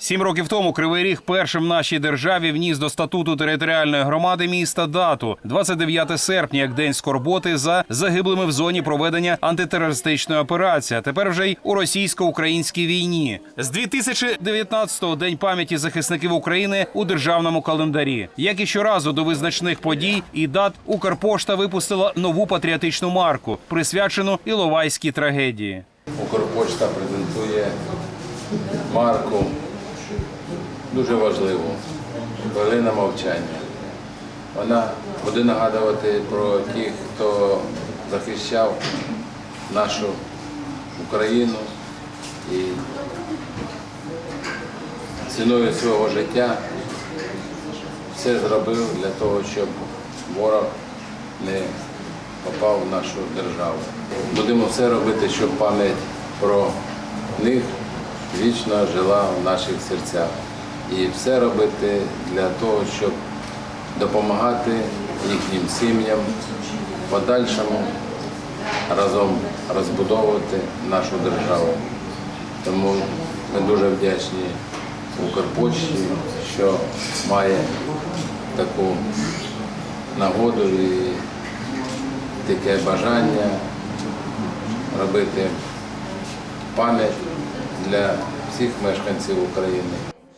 Сім років тому Кривий Ріг першим нашій державі вніс до статуту територіальної громади міста дату 29 серпня, як день скорботи за загиблими в зоні проведення антитерористичної операції. а Тепер вже й у російсько-українській війні. З 2019-го день пам'яті захисників України у державному календарі. Як і щоразу до визначних подій і дат Укрпошта випустила нову патріотичну марку, присвячену Іловайській трагедії. Укрпочта презентує марку дуже важливу хвилина мовчання. Вона буде нагадувати про тих, хто захищав нашу Україну і ціною свого життя все зробив для того, щоб ворог не попав в нашу державу. Будемо все робити, щоб пам'ять про них вічно жила в наших серцях. І все робити для того, щоб допомагати їхнім сім'ям подальшому разом розбудовувати нашу державу. Тому ми дуже вдячні Укрпочті, що має таку нагоду і таке бажання робити пам'ять для всіх мешканців України.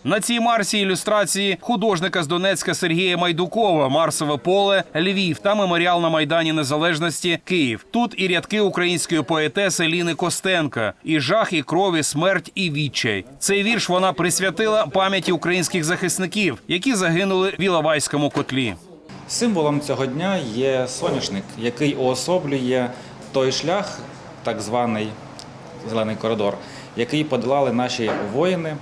На цій марсі ілюстрації художника з Донецька Сергія Майдукова, Марсове поле, Львів та меморіал на Майдані Незалежності Київ. Тут і рядки української поетеси Ліни Костенка, і жах, і кров, і смерть, і відчай. Цей вірш вона присвятила пам'яті українських захисників, які загинули в Іловайському котлі. Символом цього дня є соняшник, який уособлює той шлях, так званий зелений коридор, який подолали наші воїни.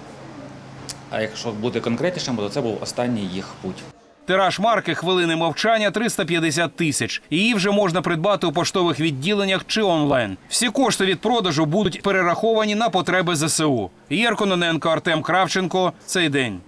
А якщо бути конкретнішим, то це був останній їх путь. Тираж марки хвилини мовчання 350 тисяч. Її вже можна придбати у поштових відділеннях чи онлайн. Всі кошти від продажу будуть перераховані на потреби ЗСУ. Єркононенко, Артем Кравченко. Цей день.